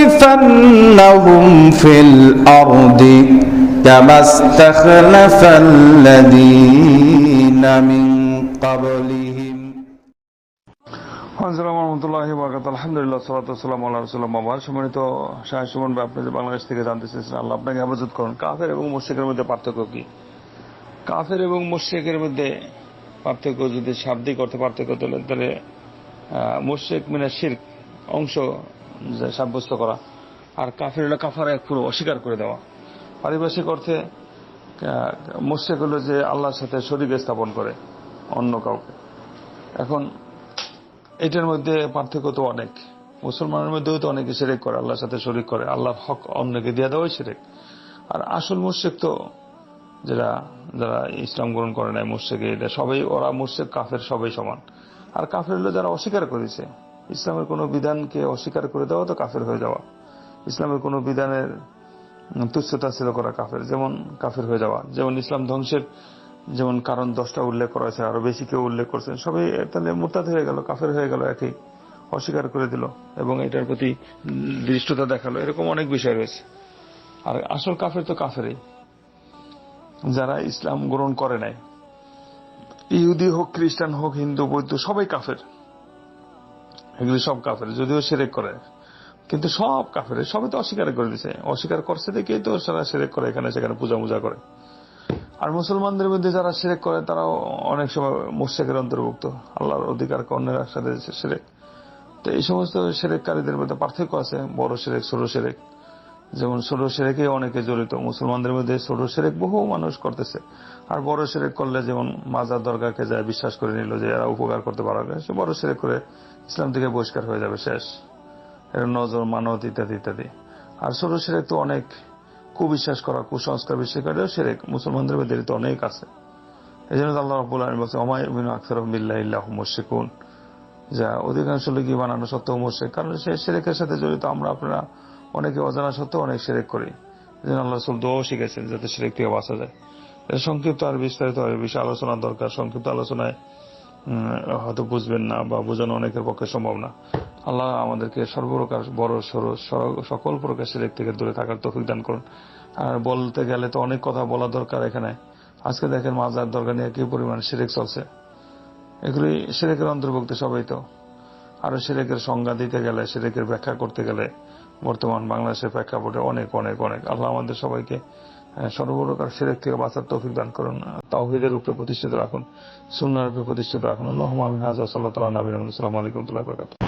ليستخلفنهم في الأرض كما استخلف الذين من قبلهم আসসালামু রহমতুল্লাহ বরকাত আলহামদুলিল্লাহ সালাতাম আল্লাহ রসুল্লাহ মামার সম্মানিত শাহ সুমন ভাই আপনি যে বাংলাদেশ থেকে জানতে চেয়েছেন আল্লাহ আপনাকে হেফাজত করুন কাফের এবং মোশেকের মধ্যে পার্থক্য কি কাফের এবং মোশেকের মধ্যে পার্থক্য যদি শাব্দিক অর্থে পার্থক্য তোলেন তাহলে মোশেক মানে শির্ক অংশ সাব্যস্ত করা। আর কাফের হলো কাফারা এক পুরো অস্বীকার করে দেওয়া। পারিভাষিক অর্থে মোশেক হলো যে আল্লাহর সাথে শরীর স্থাপন করে, অন্য কাউকে। এখন এটার মধ্যে পার্থক্য তো অনেক। মুসলমানের মধ্যেও তো অনেকে সেরেক করে, আল্লাহর সাথে শরিক করে। আল্লাহ হক অন্যকে দিয়ে দেওয়াই সেরেক আর আসল মুর্শেক তো যারা যারা ইসলাম গ্রহণ করে নাই মুর্শেকে এটা সবাই, ওরা মুর্শেক কাফের সবাই সমান। আর কাফের হলো যারা অস্বীকার করেছে ইসলামের কোনো বিধানকে অস্বীকার করে দেওয়া তো কাফের হয়ে যাওয়া। ইসলামের কোনো বিধানের তুচ্ছতা ছিল করা কাফের, যেমন কাফের হয়ে যাওয়া। যেমন ইসলাম ধ্বংসের যেমন কারণ দশটা উল্লেখ করা হয়েছে, আরও বেশি কেউ উল্লেখ করছেন, সবাই তাহলে মোরতাদ হয়ে গেল, কাফের হয়ে গেল একই, অস্বীকার করে দিল এবং এটার প্রতি দৃষ্টতা দেখাল। এরকম অনেক বিষয় রয়েছে। আর আসল কাফের তো কাফেরই। যারা ইসলাম গ্রহণ করে নাই, ইহুদি হোক, খ্রিস্টান হোক, হিন্দু, বৌদ্ধ, সবাই কাফের। এগুলি সব কাফের, যদিও সেরেক করে। কিন্তু সব কাফের, সবই তো অস্বীকার করে দিছে। অস্বীকার করছে দেখেই তো সারা সেরেক করে এখানে, সেখানে পূজা মুজা করে। আর মুসলমানদের মধ্যে যারা সেরেক করে, তারাও অনেক সময় মোর্শেকের অন্তর্ভুক্ত, আল্লাহর অধিকার কর্ণের সাথে সেরেক তো এই সমস্ত সেরেককারীদের মধ্যে পার্থক্য আছে, বড় সেরেক ছোট সেরেক যেমন ছোট সেরেকে অনেকে জড়িত। মুসলমানদের মধ্যে ছোট সেরেক বহু মানুষ করতেছে। আর বড় সেরেক করলে যেমন মাজার দরগাকে যায় বিশ্বাস করে নিল যে এরা উপকার করতে পারবে সে বড় সেরেক করে ইসলাম থেকে বহিষ্কার হয়ে যাবে শেষ। এর নজর মানত ইত্যাদি ইত্যাদি। আর ছোট সেরেক তো অনেক কুবিশ্বাস করা, কুসংস্কার বিশ্বাস করেও সেরেক। মুসলমানদের মধ্যে তো অনেক আছে। এই জন্য আল্লাহ রব্বুল আলম বলছে অমায় আখতার বিল্লাহ মুর্শিকুন যা অধিকাংশ লোকই বানানো সত্ত্বেও মুর্শেক কারণ সে সেরেকের সাথে জড়িত। আমরা আপনারা অনেকে অজানা সত্ত্বেও অনেক সেরেক করে। আল্লাহ রসুল দোয়াও শিখেছেন যাতে সেরেক থেকে বাঁচা যায়। সংক্ষিপ্ত আর বিস্তারিত হয় বিষয়ে আলোচনা দরকার। সংক্ষিপ্ত আলোচনায় হয়তো বুঝবেন না বা বোঝানো অনেকের পক্ষে সম্ভব না। আল্লাহ আমাদেরকে সর্বপ্রকার বড় সরো সকল প্রকার সেরেক থেকে দূরে থাকার তফিক দান করুন। আর বলতে গেলে তো অনেক কথা বলা দরকার এখানে। আজকে দেখেন মাজার দরকার নিয়ে কি পরিমাণ সেরেক চলছে। এগুলি সেরেকের অন্তর্ভুক্ত সবাই তো। আরও সেরেকের সংজ্ঞা দিতে গেলে, সেরেকের ব্যাখ্যা করতে গেলে বর্তমান বাংলাদেশের প্রেক্ষাপটে অনেক অনেক অনেক। আল্লাহ আমাদের সবাইকে সর্বপ্রকার সেরেক থেকে বাঁচার তৌফিক দান করুন, তাওহিদের উপরে প্রতিষ্ঠিত রাখুন সুন্নার উপরে প্রতিষ্ঠিত রাখুন। আল্লাহ আমি হাজার সাল্লাহ তালা নবীন সালাম আলাইকুম তুল্লাহ